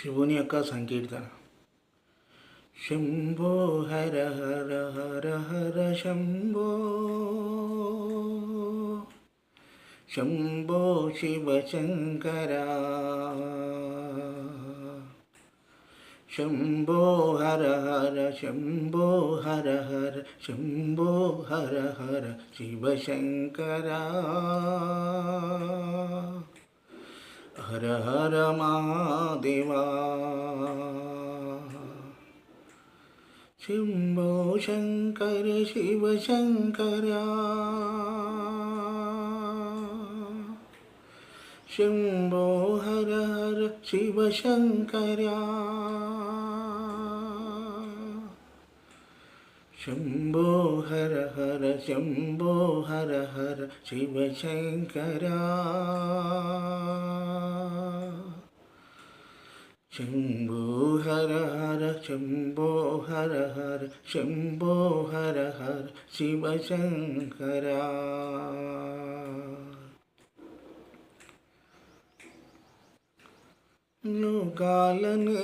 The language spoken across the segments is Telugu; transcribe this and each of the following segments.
శివుని యొక్క సంకీర్తన శంభో హర హర హర హర శంభో శంభో శివ శంకర శంభో హర హర శంభో హర హర శంభో హర హర శివ हर हर महादेवा। शिम्भो शङ्कर शिवशङ्करा शिम्भो हर हर शिवशङ्करा शम्भो हर हर शम्भो हर हर शिवशङ्करा शम्भो हर हर शम्भो हर हर शम्भो हर हर शिवशङ्करा శంభో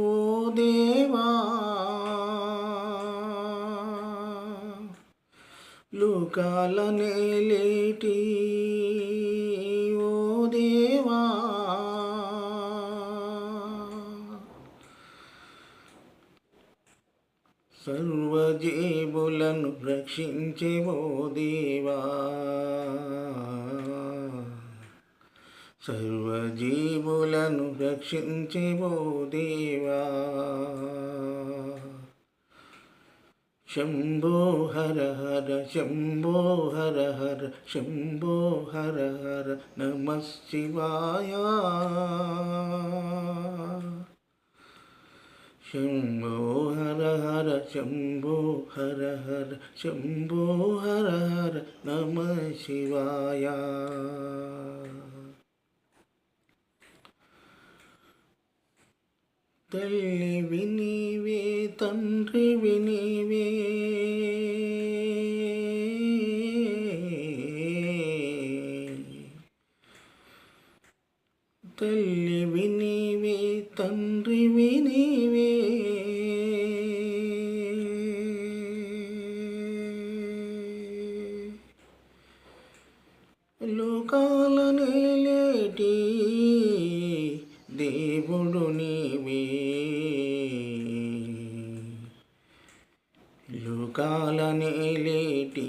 ఓ దేవా! లోకాల ఓ దేవా! సర్వజీవులను రక్షించే ఓ దేవా! సర్వజీవులను రక్షించే ఓ దేవా శంభో హర హర శంభో హర హర శంభో హర హర నమ శివాయ శంభో హర హర శంభో హర హర శంభో హర హర నమ శివాయ తల్లి వినివే తండ్రి వినివే తల్లి వినివే దేవుడు నీవే. లోకాల నేలేటి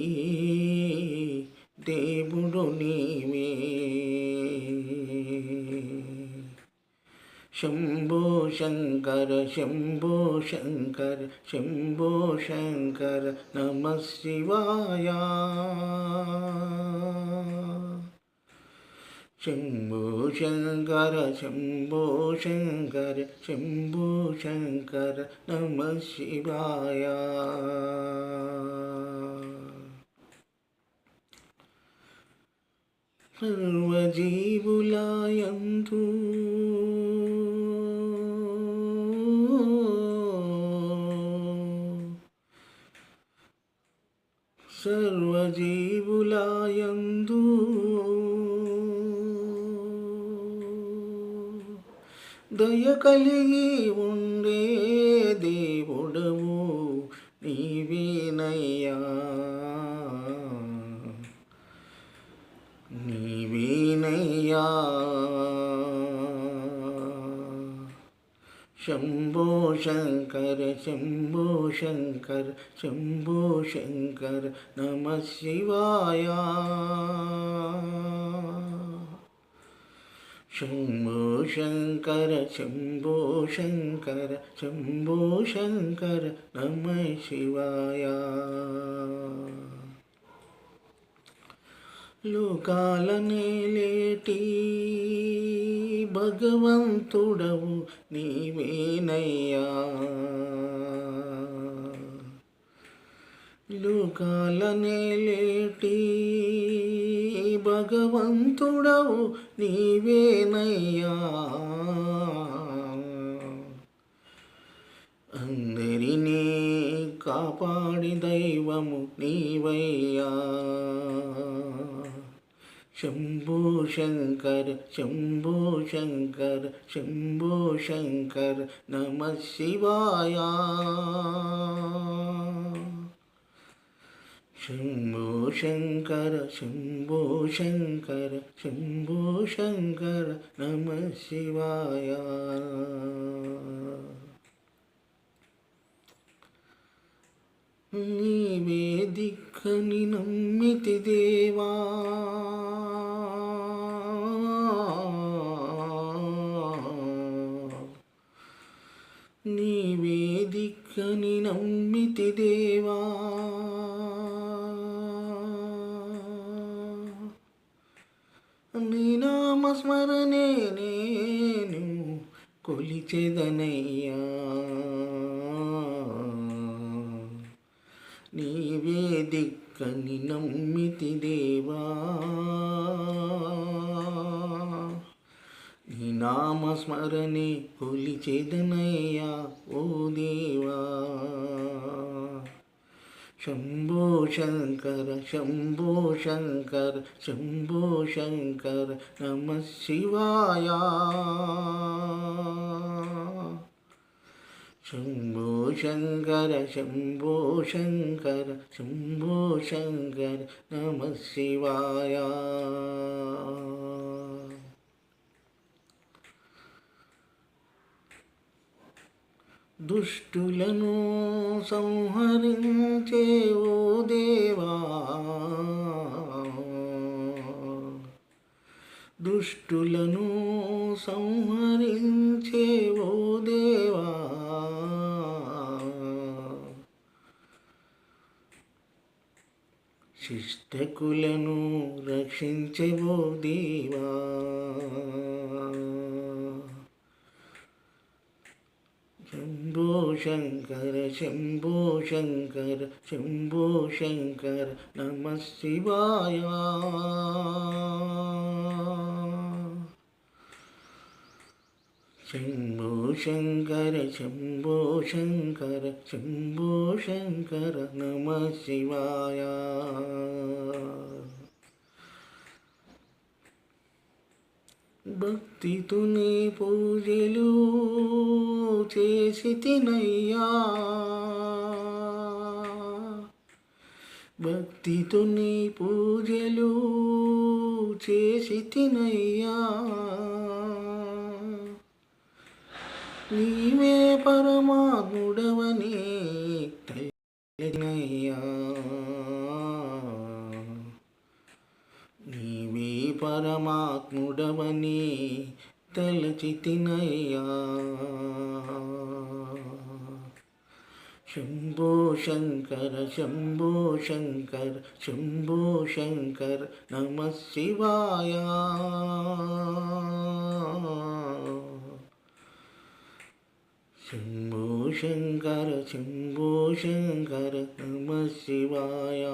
దేవుడు నీవే. శంభో శంకర శంభో శంకర శంభో శంకర నమ శివాయ. శంభో శంకర శంభో శంకర శంభో శంకర నమ శివాయ. సర్వజీవులాయందు కలిగి ఉండే దేవుడవు నీవేనయ్యా. నీవేనయ్యా. శంభో శంకర శంభో శంకర శంభో శంకర నమ శివాయ. శంభో శంకర శంభో శంకర శంభో శంకర నమ శివాయ లోకాల నేలేటి భగవంతుడవు నీవేనయ్యా లోకాల నేలేటి భగవంతుడవు నీవేనయ్యా. అందరినీ కాపాడి దైవము నీవయ్యా. శంభో శంకర్ శంభో శంకర్ శంభో శంకర్ నమ శివాయ. శంభో శంకర శంభో శంకర శంభో శంకర నమ శివాయ. నీవే దిక్కని నమ్మితి దేవా. నీవే దిక్కని నమ్మితి దేవా. కొలిచెదనయ్యా నీవే దిక్కని నమ్మితి దేవా. నీ నామస్మరణే కొలిచెదనయ్యా ఓ దేవా. शम्भो शंकर, शंभो शंकर शंभो शंकर, नम शिवाय। शम्भो शङ्कर शम्भो शंकर शम्भो शङ्कर नमः शिवाय। దుష్టులను సంహరించే ఓ దేవా. దుష్టులను సంహరించే ఓ దేవా. శిష్టకులను రక్షించే ఓ దేవా. Shambhu Shankar, Shambhu Shankar, Shambhu Shankar, Namastivaya. Shambhu Shankar, Shambhu Shankar, Shambhu Shankar, Namastivaya. భక్తితుని పూజలు చేసి తినయ్యా. భక్తితుని పూజలు చేసి తినయ్యా. నీవే పరమాత్ముడవని తెలియనయ్యా. పరమాత్ముడవని తలచితినయ్యా శంభో శంకర శంభో శంకర శంభో శంకర నమ శివాయ శంభో శంకర శంభో శంకర నమ శివాయ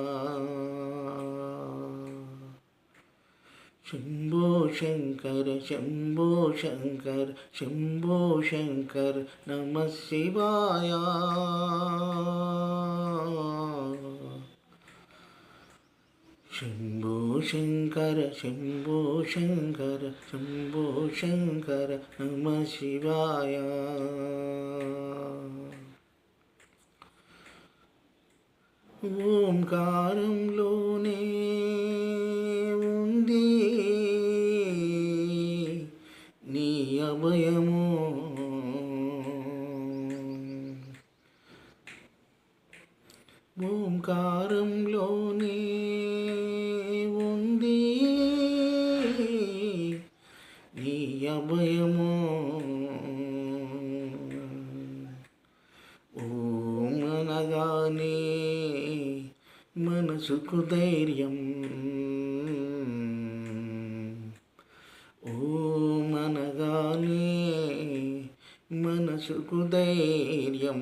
శంభో శంకర శంభో శంకర శంభో శంకర నమ శివాయ. శంభో శంకర శంభో శంకర శంభో శంకర నమ శివాయ. ఓంకారంలోనే భయము ఓంకారంలోనే ఉంది నీ అభయము. ఓం అనగానే మనసుకు ధైర్యం. ധൈര്യം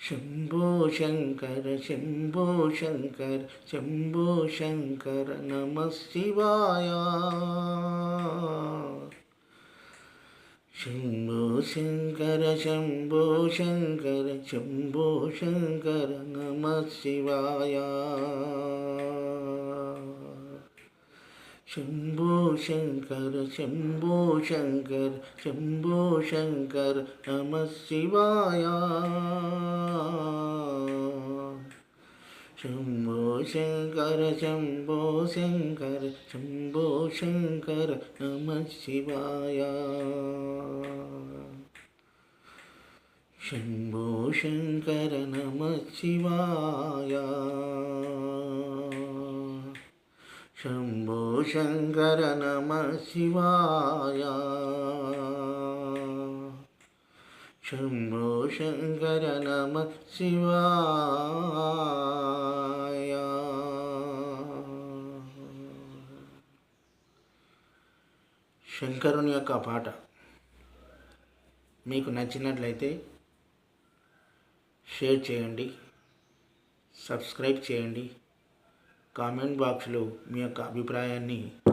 ശംഭോ ശങ്കര ശംഭോ ശങ്കര ശംഭോ ശങ്കര നമ ശിവായ ശംഭോ ശങ്കര ശംഭോ ശങ്കര ശംഭോ ശങ്കര നമ ശിവായ शंभो शंकर शंभो शंकर शंभो शंकर, नम शिवाय। शंभो शंकर शंभो शंकर शंभो शंकर, नम शिवाय। शंभो शंकर, नम शिवाय। శివాయ శంభో శంకర నమ శివాయ. శంభో శంకర నమ శివాయ. శంకరుని యొక్క పాట మీకు నచ్చినట్లయితే షేర్ చేయండి సబ్స్క్రైబ్ చేయండి. కామెంట్ బాక్స్లో మీ యొక్క అభిప్రాయాన్ని తెలపండి